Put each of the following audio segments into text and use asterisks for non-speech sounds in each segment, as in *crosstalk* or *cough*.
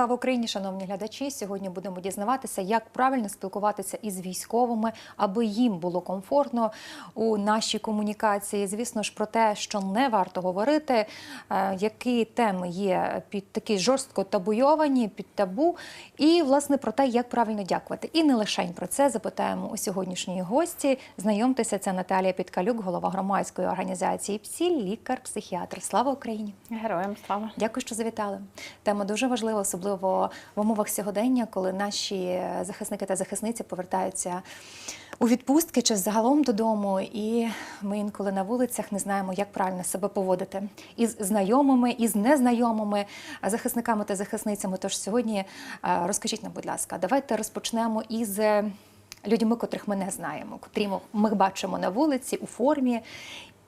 Слава Україні, шановні глядачі! Сьогодні будемо дізнаватися, як правильно спілкуватися із військовими, аби їм було комфортно у нашій комунікації. Звісно ж, про те, що не варто говорити, е, які теми є під такі жорстко табуйовані, під табу, і власне про те, як правильно дякувати. І не лише про це запитаємо у сьогоднішньої гості. Знайомтеся, це Наталія Підкалюк, голова громадської організації ПСІ, лікар-психіатр. Слава Україні! Героям слава. Дякую, що завітали. Тема дуже важлива, особливо в умовах сьогодення, коли наші захисники та захисниці повертаються у відпустки чи загалом додому, і ми інколи на вулицях не знаємо, як правильно себе поводити із знайомими, із незнайомими захисниками та захисницями. Тож сьогодні е, розкажіть нам, будь ласка, давайте розпочнемо із. е, Людьми, котрих ми не знаємо, котрі ми бачимо на вулиці у формі,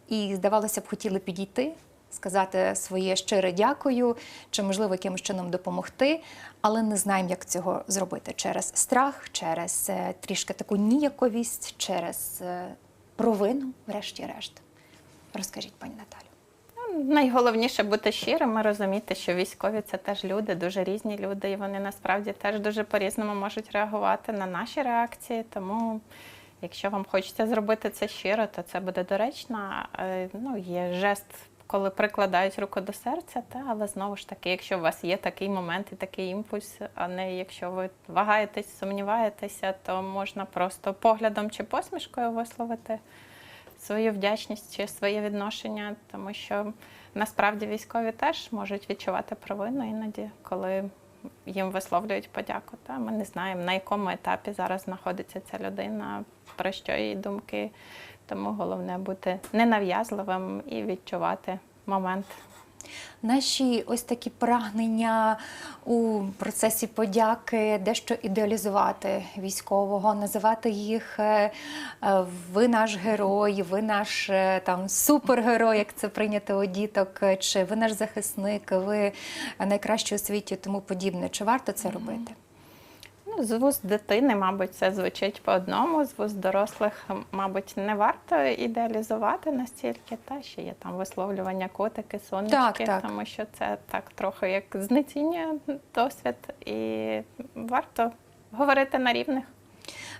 і здавалося б, хотіли підійти, сказати своє щире дякую, чи можливо якимось чином допомогти, але не знаємо, як цього зробити через страх, через е, трішки таку ніяковість, через е, провину, врешті-решт. Розкажіть, пані Наталю. Ну, Найголовніше бути щирими, розуміти, що військові це теж люди, дуже різні люди, і вони насправді теж дуже по-різному можуть реагувати на наші реакції. Тому, якщо вам хочеться зробити це щиро, то це буде доречно. Е, Ну, є жест, коли прикладають руку до серця, та, але знову ж таки, якщо у вас є такий момент і такий імпульс, а не якщо ви вагаєтесь, сумніваєтеся, то можна просто поглядом чи посмішкою висловити свою вдячність чи своє відношення, тому що насправді військові теж можуть відчувати провину іноді, коли їм висловлюють подяку. Та ми не знаємо, на якому етапі зараз знаходиться ця людина, про що її думки. Тому головне бути ненав'язливим і відчувати момент. Наші ось такі прагнення у процесі подяки дещо ідеалізувати військового, називати їх е, е, ви наш герой, ви наш е, там супергерой, як це прийнято у діток, чи ви наш захисник, ви найкращий у світі, тому подібне. Чи варто це робити? З вуст дитини, мабуть, це звучить по одному, з вуст дорослих, мабуть, не варто ідеалізувати настільки, та ще є там висловлювання котики, сонечки, Так, так. тому що це так трохи як знецінює досвід, і варто говорити на рівних.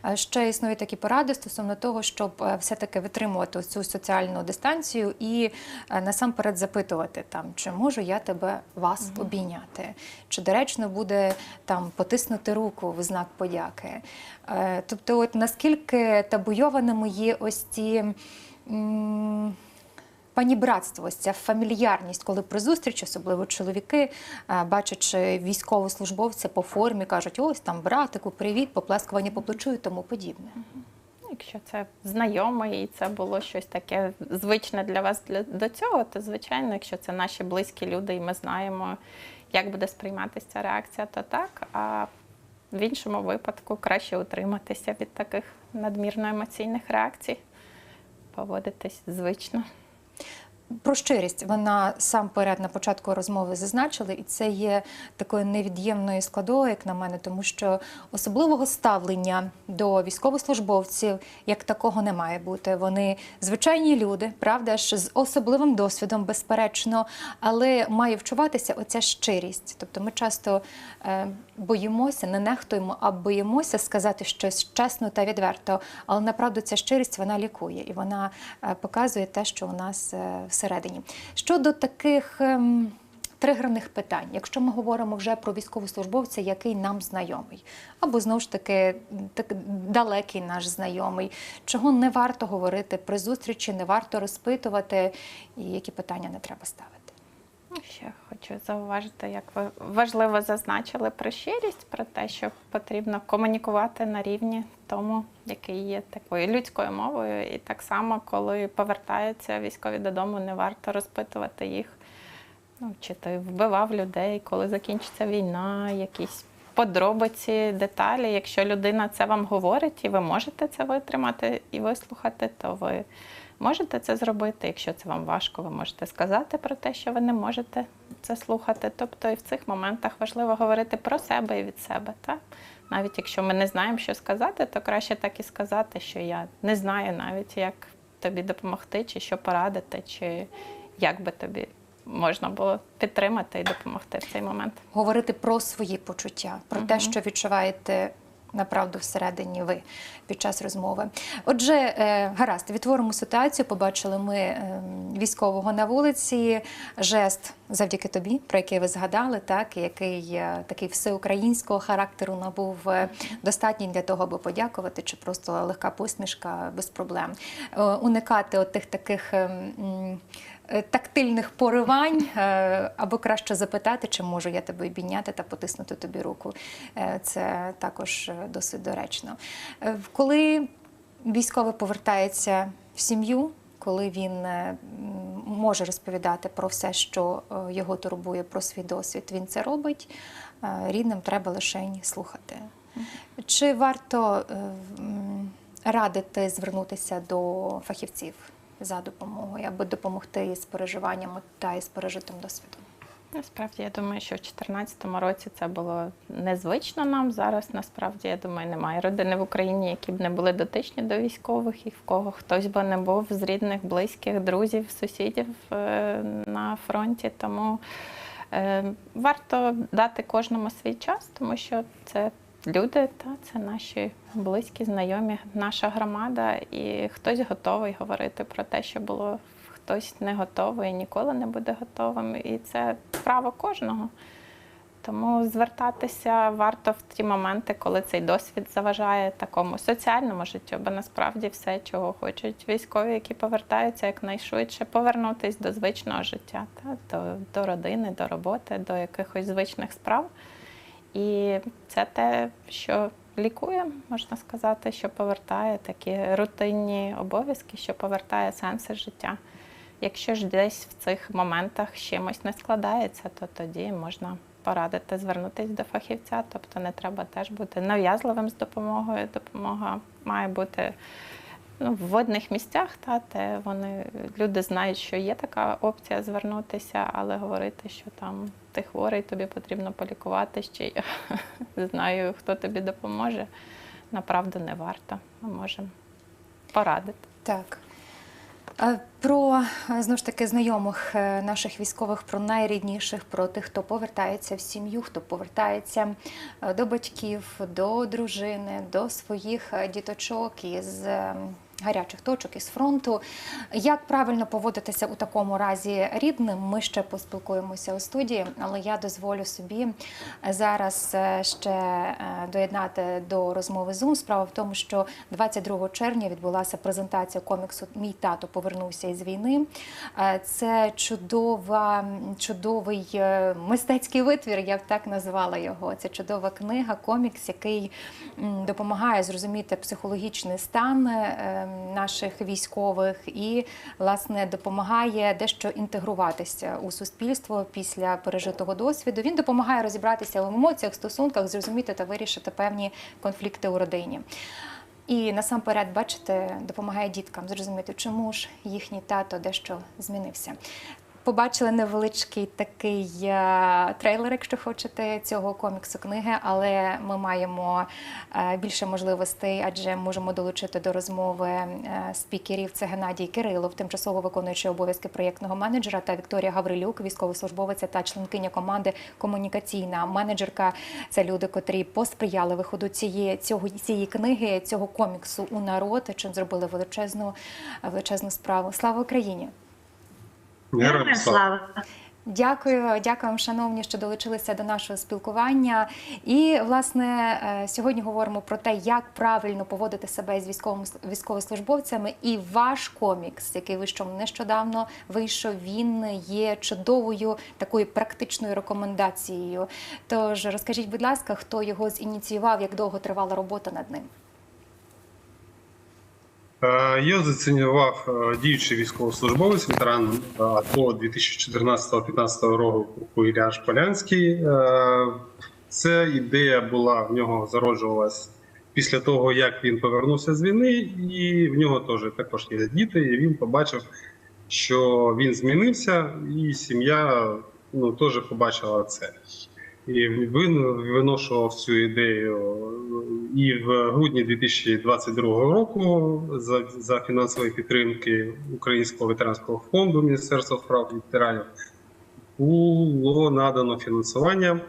Е, Ще існують такі поради стосовно того, щоб е, все-таки витримувати цю соціальну дистанцію і е, насамперед запитувати там, чи можу я тебе вас обійняти, чи доречно буде там потиснути руку в знак подяки. Тобто, от наскільки табуйованими є ось ці. Панібратство, ця фамільярність, коли при зустрічі, особливо чоловіки, е, бачачи військовослужбовця по формі, кажуть, ось там братику, привіт, поплескування по плечу і тому подібне. Ну, Якщо це знайомий і це було щось таке звичне для вас для, до цього, то звичайно, якщо це наші близькі люди, і ми знаємо, як буде сприйматися ця реакція, то так. А в іншому випадку краще утриматися від таких надмірно емоційних реакцій, поводитись звично. Про щирість вона сам перед на початку розмови зазначила, і це є такою невід'ємною складовою, як на мене, тому що особливого ставлення до військовослужбовців як такого не має бути. Вони звичайні люди, правда ж, з особливим досвідом, безперечно, але має вчуватися оця щирість. Тобто ми часто е, боїмося, не нехтуємо, а боїмося сказати щось чесно та відверто. Але направду ця щирість вона лікує і вона е, показує те, що у нас е, всередині. Щодо таких. ем, Тригерних питань, якщо ми говоримо вже про військовослужбовця, який нам знайомий, або знову ж таки так далекий наш знайомий, чого не варто говорити при зустрічі, не варто розпитувати, і які питання не треба ставити. Ще хочу зауважити, як ви важливо зазначили про щирість, про те, що потрібно комунікувати на рівні тому, який є такою людською мовою. І так само, коли повертаються військові додому, не варто розпитувати їх, ну, чи ти вбивав людей, коли закінчиться війна, якісь подробиці, деталі. Якщо людина це вам говорить і ви можете це витримати і вислухати, то ви можете це зробити. Якщо це вам важко, ви можете сказати про те, що ви не можете це слухати. Тобто і в цих моментах важливо говорити про себе і від себе. Так? Навіть якщо ми не знаємо, що сказати, то краще так і сказати, що я не знаю навіть, як тобі допомогти, чи що порадити, чи як би тобі можна було підтримати і допомогти в цей момент. говорити про свої почуття, про те, що відчуваєте направду всередині ви під час розмови. Отже, е, гаразд, відтворимо ситуацію. Побачили ми е, військового на вулиці. Жест завдяки тобі, про який ви згадали, так який е, такий всеукраїнського характеру набув достатній для того, аби подякувати, чи просто легка посмішка без проблем. Уникати от тих таких. Е, тактильних поривань, е, або краще запитати, чи можу я тебе обійняти та потиснути тобі руку. Е, Це також досить доречно. Коли військовий повертається в сім'ю, коли він може розповідати про все, що його турбує, про свій досвід, він це робить. Рідним треба лише слухати. Чи варто радити звернутися до фахівців за допомогою, аби допомогти із переживаннями та із пережитим досвідом? Насправді, я думаю, що в 2014 році це було незвично нам. Зараз насправді я думаю, немає родини в Україні, які б не були дотичні до військових, і в кого хтось би не був з рідних, близьких, друзів, сусідів е, на фронті. Тому е, варто дати кожному свій час, тому що це люди, та це наші близькі, знайомі, наша громада, і хтось готовий говорити про те, що було хтось не готовий ніколи не буде готовим. І це право кожного. Тому звертатися варто в ті моменти, коли цей досвід заважає такому соціальному життю, бо насправді все, чого хочуть військові, які повертаються якнайшвидше, повернутись до звичного життя, та, до, до родини, до роботи, до якихось звичних справ. І це те, що лікує, можна сказати, що повертає такі рутинні обов'язки, що повертає сенси життя. Якщо ж десь в цих моментах чимось не складається, то тоді можна порадити звернутися до фахівця. Тобто не треба теж бути нав'язливим з допомогою. Допомога має бути ну, в водних місцях, та де вони люди знають, що є така опція звернутися, але говорити, що там ти хворий, тобі потрібно полікуватись, чи я *laughs* знаю, хто тобі допоможе. Направду не варто. Ми можемо порадити. Так. Про знову ж таки знайомих е, наших військових, про найрідніших, про тих, хто повертається в сім'ю, хто повертається е, до батьків, до дружини, до своїх е, діточок із е, гарячих точок із фронту. Як правильно поводитися у такому разі рідним? Ми ще поспілкуємося у студії, але я дозволю собі зараз е, ще е, доєднати до розмови Zoom. Справа в тому, що 22 червня відбулася презентація коміксу Мій тато повернувся із війни. Е, Це чудова, чудовий мистецький витвір, я б так назвала його. Це чудова книга, комікс, який допомагає зрозуміти психологічний стан наших військових і, власне, допомагає дещо інтегруватися у суспільство після пережитого досвіду. Він допомагає розібратися в емоціях, стосунках, зрозуміти та вирішити певні конфлікти у родині. І насамперед, бачите, допомагає діткам зрозуміти, чому ж їхній тато дещо змінився. Побачили невеличкий такий е, трейлер, якщо хочете, цього коміксу книги, але ми маємо е, більше можливостей, адже можемо долучити до розмови е, спікерів. Це Геннадій Кирилов, тимчасово виконуючий обов'язки проєктного менеджера, та Вікторія Гаврилюк, військовослужбовиця та членкиня команди комунікаційна менеджерка. Це люди, котрі посприяли виходу цієї цього цієї книги, цього коміксу у народ, чим зробили величезну величезну справу. Слава Україні! Героям слава. Дякую, дякую вам, шановні, що долучилися до нашого спілкування. І власне е, сьогодні говоримо про те, як правильно поводити себе з військовими військовослужбовцями. І ваш комікс, який вийшов нещодавно, вийшов. Він є чудовою такою практичною рекомендацією. Тож розкажіть, будь ласка, хто його зініціював, як довго тривала робота над ним? Е, Його зацінював е, діючий військовослужбовець, ветеран е, АТО 2014-2015 року Ілля Шполянський. Ця ідея була в нього зароджувалась після того, як він повернувся з війни, і в нього теж також є діти. І він побачив, що він змінився, і сім'я ну, теж побачила це. І він виношував цю ідею і в грудні 2022 року за, за фінансової підтримки Українського ветеранського фонду Міністерства справ ветеранів було надано фінансування,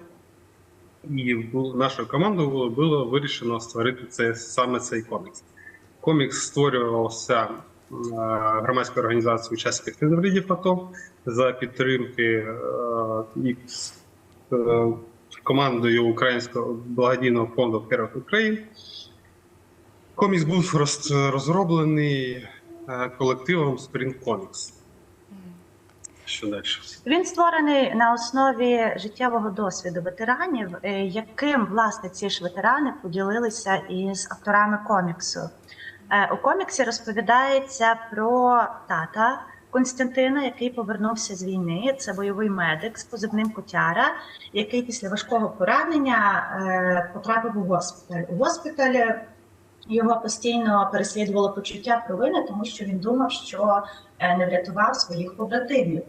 і нашою командою було, вирішено створити це саме цей комікс. Комікс створювався е, громадською організацією учасників інвалідів АТО за підтримки е, і е, командою Українського благодійного фонду Первих Україн. Комікс був розроблений е, колективом Spring Comics. Що далі? Він створений на основі життєвого досвіду ветеранів, е, яким власне ці ж ветерани поділилися із авторами коміксу. Е, У коміксі розповідається про тата Константина, який повернувся з війни. Це бойовий медик з позивним Котяра, який після важкого поранення е, потрапив у госпіталь. У госпіталі його постійно переслідувало почуття провини, тому що він думав, що е, не врятував своїх побратимів.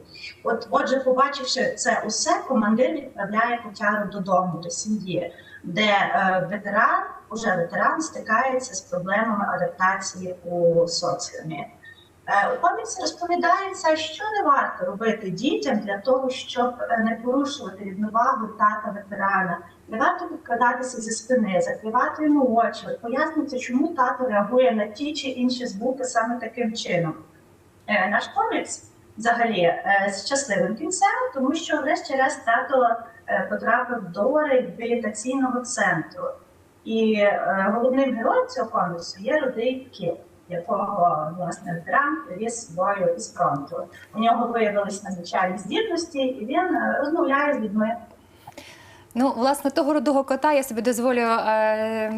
От, отже, побачивши це усе, командир відправляє Котяру додому, до сім'ї, де е, ветеран, уже ветеран, стикається з проблемами адаптації у соціумі. Е, у коміксі розповідається, що не варто робити дітям для того, щоб е, не порушувати рівновагу тата ветерана. Не варто підкладатися зі спини, закривати йому очі, пояснюється, чому тато реагує на ті чи інші звуки саме таким чином. Е, Наш комікс взагалі з щасливим кінцем, тому що врешті-решт тато е, потрапив до реабілітаційного центру. І головним героєм цього коміксу є рудий кіт, якого власне ветеран віз собою із фронту. У нього виявилися надзвичайні здібності, і він е, розмовляє з людьми. Ну, власне, того рудого кота я собі дозволю е,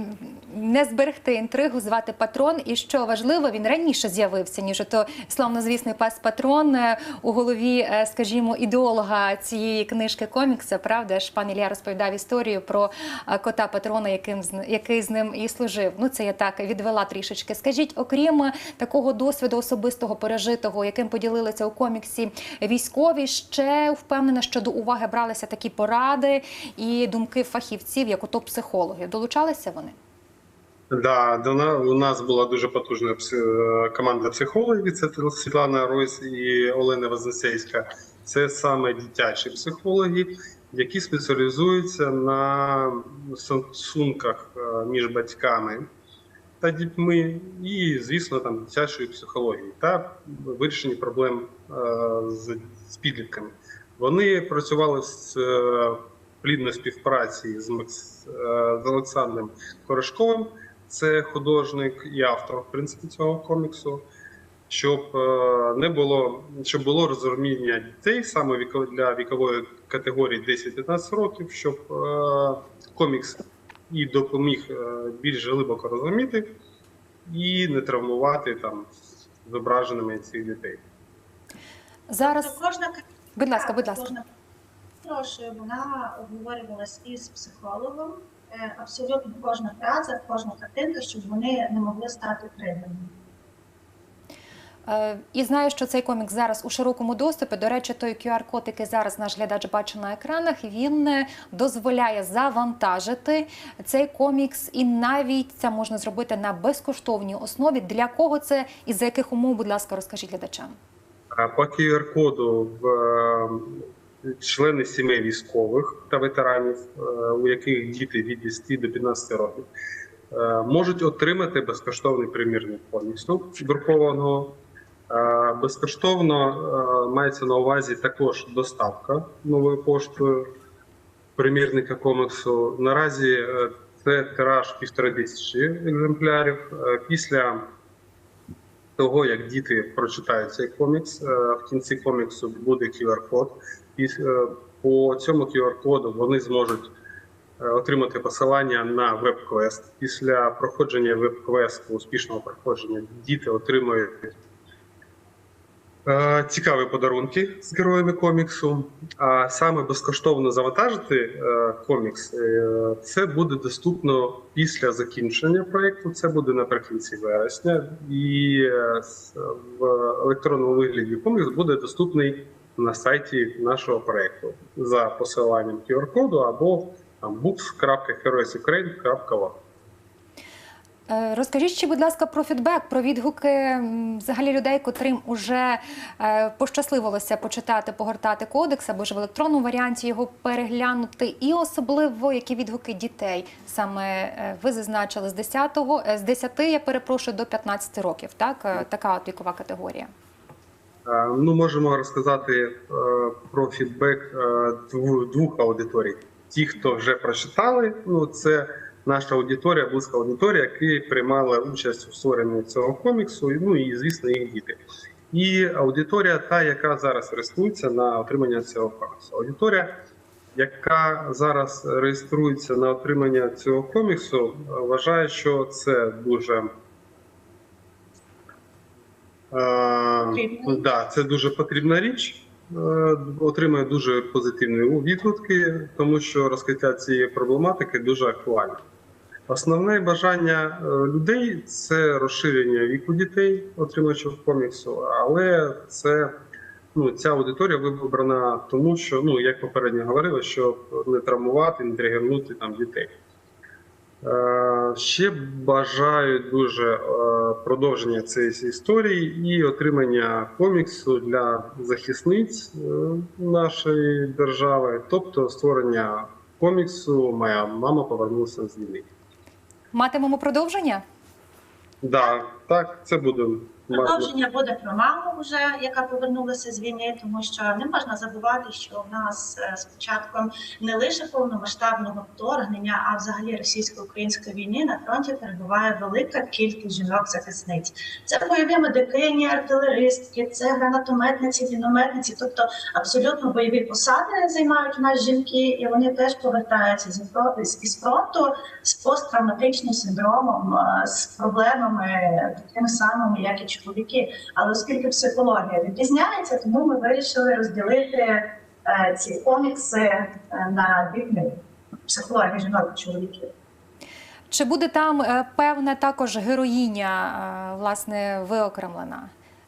не зберегти інтригу, звати патрон. І що важливо, він раніше з'явився, ніж ото славнозвісний пес патрон е, у голові, е, скажімо, ідеолога цієї книжки комікса. Правда ж, пан Ілля розповідав історію про е, кота патрона, яким який з ним і служив. Ну, це я так відвела трішечки. Скажіть, окрім такого досвіду особистого пережитого, яким поділилися у коміксі військові, ще впевнена, що до уваги бралися такі поради і думки фахівців, як ото психологів. Долучалися вони? Да, до у нас була дуже потужна пси- команда психологів. Це Світлана Ройс і Олена Вознесейська. Це саме дитячі психологи, які спеціалізуються на стосунках е, між батьками та дітьми, і, звісно, там дитячої психології та вирішенні проблем е, з, з підлітками. Вони працювали з е, плідної співпраці з, е, з Олександром Корошковим. Це художник і автор, в принципі, цього коміксу. Щоб е, не було, щоб було розуміння дітей саме для вікової категорії 10-15 років, щоб е, комікс і допоміг е, більш глибоко розуміти і не травмувати там зображеними цих дітей. Зараз, Тобто кожна будь ласка, будь ласка. Кожна прошу, вона обговорювалась із психологом. Е, Абсолютно кожна фраза, кожна картинка, щоб вони не могли стати кривими. Е, І знаю, що цей комікс зараз у широкому доступі. До речі, той QR-код, який зараз наш глядач бачить на екранах, він е, дозволяє завантажити цей комікс, і навіть це можна зробити на безкоштовній основі. Для кого це і за яких умов, будь ласка, розкажіть глядачам. По QR-коду в члени сімей військових та ветеранів, е, у яких діти від 10 до 15 років, е, можуть отримати безкоштовний примірник коміксу друкованого. Е, Безкоштовно мається на увазі також доставка новою поштою примірника коміксу. Наразі це тираж півтори тисячі екземплярів. Після того, як діти прочитають цей комікс, в кінці коміксу буде QR-код. І е, по цьому QR-коду вони зможуть е, отримати посилання на веб-квест. Після проходження веб-квесту, успішного проходження, діти отримують е, цікаві подарунки з героями коміксу. А саме безкоштовно завантажити комікс це буде доступно після закінчення проєкту. Це буде наприкінці вересня, і в електронному вигляді комікс буде доступний на сайті нашого проєкту за посиланням QR-коду або там books.heroesukraine.org. Е, Розкажіть ще, будь ласка, про фідбек, про відгуки взагалі людей, котрим уже е, пощасливилося почитати, погортати кодекс або ж в електронному варіанті його переглянути, і особливо які відгуки дітей саме е, ви зазначили з 10-го, е, з 10, я перепрошую, до 15 років. Так, така от вікова категорія. Е, Ну, можемо розказати е, про фідбек е, двох аудиторій. Ті, хто вже прочитали, ну це наша аудиторія, близька аудиторія, які приймали участь у створенні цього коміксу, ну і звісно, їх діти. І аудиторія, та, яка зараз реєструється на отримання цього коміксу. Аудиторія, яка зараз реєструється на отримання цього коміксу, вважає, що це дуже Потрібно. да, це дуже потрібна річ. Е, Отримує дуже позитивні відгуки, тому що розкриття цієї проблематики дуже актуальне. Основне бажання е, людей це розширення віку дітей, отримувачів коміксу, але це ну, ця аудиторія вибрана тому, що ну як попередньо говорили, щоб не травмувати, не тригернути там дітей. Е, Ще бажаю дуже е, продовження цієї історії і отримання коміксу для захисниць е, нашої держави, тобто створення коміксу Моя мама повернулася з війни. Матимемо продовження? Да, так, це буде Продовження буде про маму, вже яка повернулася з війни, тому що не можна забувати, що в нас е, з початком не лише повномасштабного вторгнення, а взагалі російсько-української війни на фронті перебуває велика кількість жінок-захисниць. Це бойові медикині, артилеристки, це гранатометниці, мінометниці, тобто абсолютно бойові посади займають у нас жінки, і вони теж повертаються зі фронту з посттравматичним синдромом, е, з проблемами такими самими, як і чоловіки. Але оскільки психологія відрізняється, тому ми вирішили розділити е, ці комікси е, на дві книги. Психологія жінок і чоловіків. Чи буде там е, певна також героїня, власне, виокремлена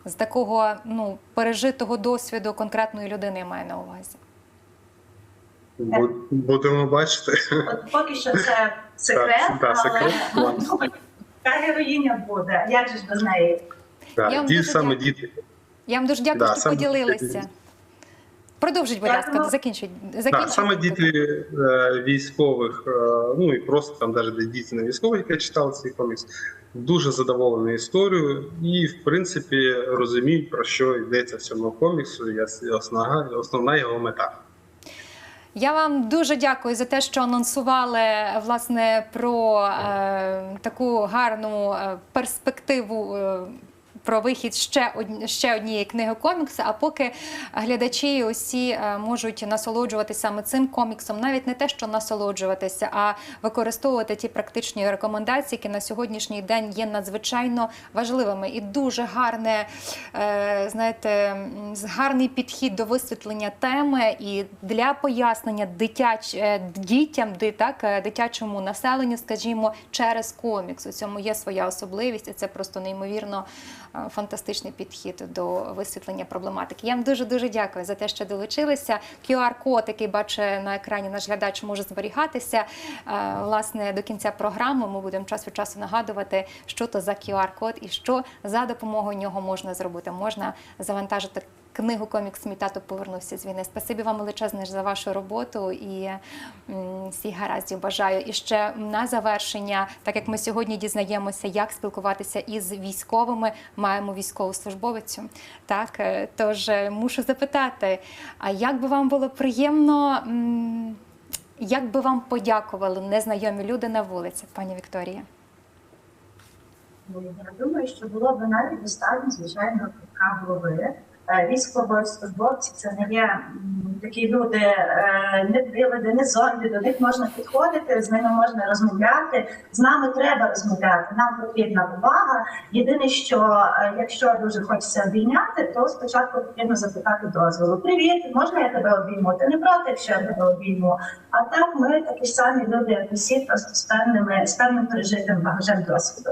з такого ну пережитого досвіду конкретної людини, я маю на увазі? Будемо бачити. От поки що це секрет, Так, да, секрет. але думаю, така героїня буде. Як же ж без неї? Да, Я вам ті дуже саме дякую. діти. Я вам дуже дякую, Да, що поділилися. діти. Продовжіть, будь ласка, закінчуйте. Да, саме діти е, військових, е, ну і просто там навіть діти не військових, які читали цей комікс, дуже задоволені історією і, в принципі, розуміють, про що йдеться в цьому коміксу, і основна, основна його мета. Я вам дуже дякую за те, що анонсували власне про е, таку гарну е, перспективу. Е, про вихід ще од... ще однієї книги коміксу. А поки глядачі усі е, можуть насолоджуватися саме цим коміксом, навіть не те, що насолоджуватися, а використовувати ті практичні рекомендації, які на сьогоднішній день є надзвичайно важливими. І дуже гарне, е, знаєте, гарний підхід до висвітлення теми і для пояснення дитяч... е, дітям, так, дитячому населенню, скажімо, через комікс. У цьому є своя особливість, і це просто неймовірно фантастичний підхід до висвітлення проблематики. Я вам дуже дуже дякую за те, що долучилися. QR-код, який бачить на екрані наш глядач, може зберігатися. Е, Власне, до кінця програми ми будемо час від часу нагадувати, що то за QR-код і що за допомогою нього можна зробити. Можна завантажити. Книгу комікс Мій тато повернувся з війни. Спасибі вам величезне за вашу роботу і всіх гараздів бажаю. І ще на завершення, так як ми сьогодні дізнаємося, як спілкуватися із військовими, маємо військову службовицю. Так, е, тож е, мушу запитати, а як би вам було приємно, як би вам подякували незнайомі люди на вулиці, пані Вікторія? Я думаю, що було б навіть достатньо звичайно кутка голови. Е, Військовослужбовці це не є такі люди, е, не привиди, не зомбі. До них можна підходити, з ними можна розмовляти. З нами треба розмовляти. Нам потрібна увага. Єдине, що е, якщо дуже хочеться обійняти, то спочатку потрібно запитати дозволу. Привіт, можна я тебе обійму? Ти не проти, якщо я тебе обійму? А так ми такі ж самі люди, як усі, просто з певними з певним пережитим багажем досвіду.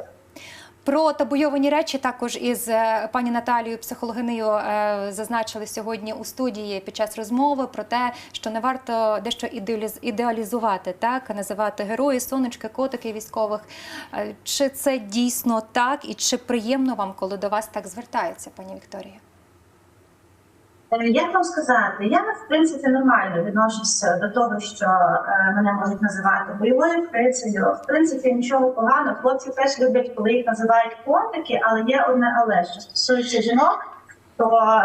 Про табуйовані речі також із е, пані Наталією, психологинею, е, зазначили сьогодні у студії під час розмови про те, що не варто дещо ідеаліз- ідеалізувати, так називати герої, сонечки, котики військових. Е, Чи це дійсно так, і чи приємно вам, коли до вас так звертаються, пані Вікторія? Е, Як вам сказати, я в принципі нормально відношуся до того, що е, мене можуть називати бойовою фрицею. В принципі, нічого поганого. Хлопці теж люблять, коли їх називають котики, але є одне але що стосується жінок. То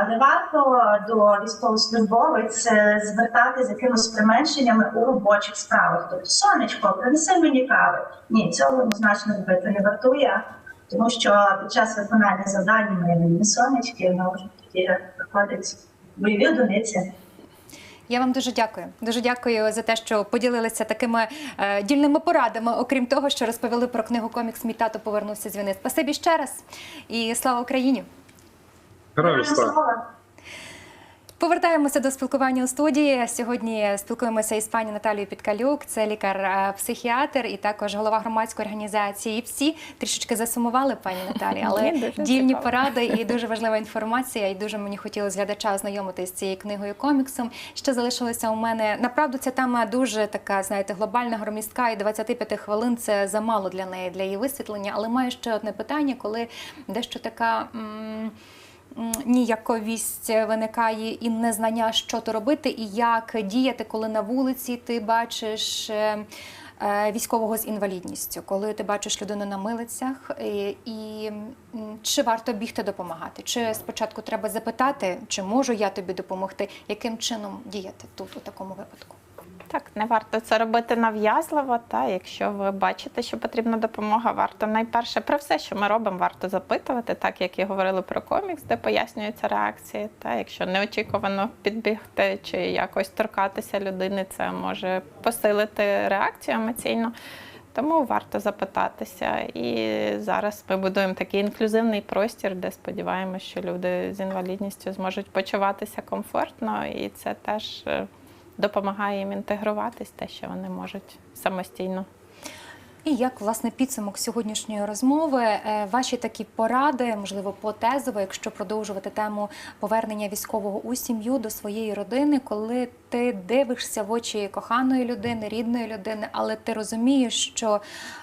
не варто до військовослужбовець звертати з якимись применшеннями у робочих справах. Тобто, сонечко, принеси мені кави. Ні, цього однозначно робити не вартує, тому що під час виконання завдань ми не сонечки, але вже тоді приходить бойові одиниці. Я вам дуже дякую. Дуже дякую за те, що поділилися такими е, дільними порадами, окрім того, що розповіли про книгу комікс Мій тато повернувся з війни. Спасибі ще раз і слава Україні! Героям слава! Повертаємося до спілкування у студії. Сьогодні спілкуємося із пані Наталією Підкалюк, це лікар-психіатр і також голова громадської організації. І всі трішечки засумували, пані Наталі, але Ні, дільні поради і дуже важлива інформація. І дуже мені хотілося глядача ознайомити з цією книгою коміксом. Ще залишилося у мене. Направду ця тема дуже така, знаєте, глобальна, громістка, і 25 хвилин це замало для неї, для її висвітлення. Але маю ще одне питання, коли дещо така. м, ніяковість виникає і незнання, що то робити, і як діяти, коли на вулиці ти бачиш. е, е, Військового з інвалідністю, коли ти бачиш людину на милицях, і, і чи варто бігти допомагати? Чи спочатку треба запитати, чи можу я тобі допомогти, яким чином діяти тут у такому випадку? Так, не варто це робити нав'язливо. Та якщо ви бачите, що потрібна допомога, варто найперше про все, що ми робимо, варто запитувати, так як і говорили про комікс, де пояснюються реакції. Та якщо неочікувано підбігти чи якось торкатися людини, це може посилити реакцію емоційно. Тому варто запитатися. І зараз ми будуємо такий інклюзивний простір, де сподіваємося, що люди з інвалідністю зможуть почуватися комфортно, і це теж е, допомагає їм інтегруватись, те, що вони можуть самостійно. І як власне підсумок сьогоднішньої розмови, е, ваші такі поради, можливо, потезово, якщо продовжувати тему повернення військового у сім'ю до своєї родини, коли ти дивишся в очі коханої людини, рідної людини, але ти розумієш, що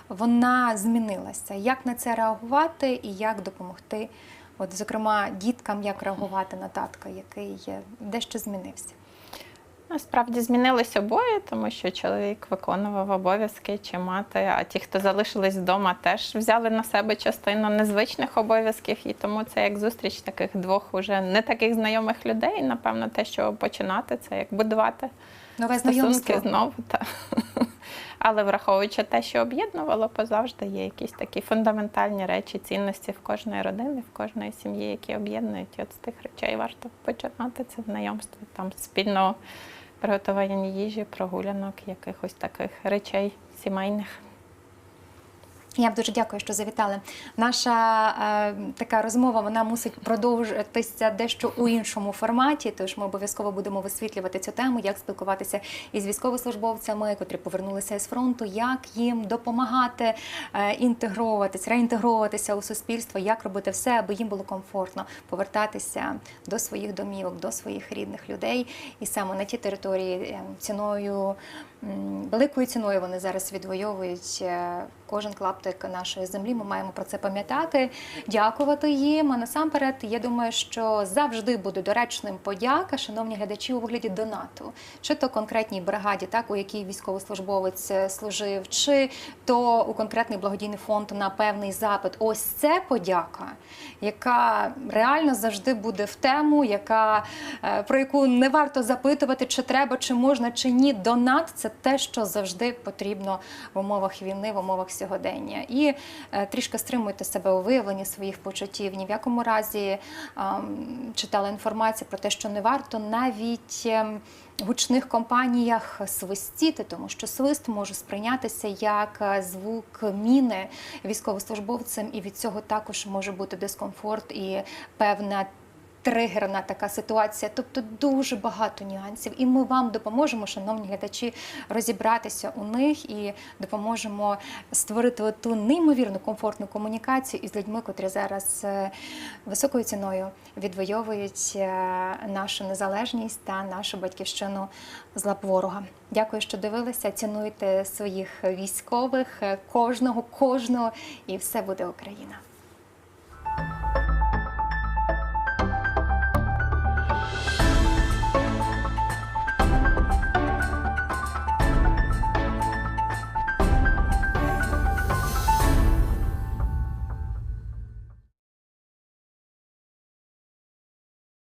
вона змінилася. Як на це реагувати і як допомогти? От, зокрема, діткам як реагувати на татка, який е, дещо змінився. Насправді змінились обоє, тому що чоловік виконував обов'язки чи мати, а ті, хто залишились вдома, теж взяли на себе частину незвичних обов'язків, і тому це як зустріч таких двох уже не таких знайомих людей. Напевно, те, що починати, це як будувати Нове стосунки знову. Та. *laughs* Але враховуючи те, що об'єднувало, позавжди є якісь такі фундаментальні речі, цінності в кожної родини, в кожної сім'ї, які об'єднують. І От з тих речей варто починати це знайомство, там спільного приготування їжі, прогулянок, якихось таких речей сімейних. Я вам дуже дякую, що завітали. Наша е, така розмова вона мусить продовжитися дещо у іншому форматі. Тож ми обов'язково будемо висвітлювати цю тему, як спілкуватися із військовослужбовцями, котрі повернулися з фронту, як їм допомагати е, інтегровуватися, реінтегровуватися у суспільство, як робити все, аби їм було комфортно повертатися до своїх домівок, до своїх рідних людей, і саме на ті території е, ціною. Великою ціною вони зараз відвоюють е, кожен клаптик нашої землі. Ми маємо про це пам'ятати, дякувати їм. А насамперед, я думаю, що завжди буде доречним подяка, шановні глядачі, у вигляді донату, чи то конкретній бригаді, так у якій військовослужбовець е, служив, чи то у конкретний благодійний фонд на певний запит. Ось це подяка, яка реально завжди буде в тему, яка е, про яку не варто запитувати, чи треба, чи можна, чи ні. Донат це те, що завжди потрібно в умовах війни, в умовах сьогодення. І е, трішки стримуйте себе у виявленні своїх почуттів. Ні в якому разі ем, читала інформацію про те, що не варто навіть. ем, Гучних компаніях свистіти, тому що свист може сприйнятися як е, звук міни військовослужбовцем, і від цього також може бути дискомфорт і певна тригерна така ситуація. Тобто дуже багато нюансів. І ми вам допоможемо, шановні глядачі, розібратися у них і допоможемо створити ту неймовірну комфортну комунікацію із людьми, котрі зараз е, високою ціною відвоюють е, нашу незалежність та нашу батьківщину з лап ворога. Дякую, що дивилися. Цінуйте своїх військових, е, кожного, кожного, і все буде Україна.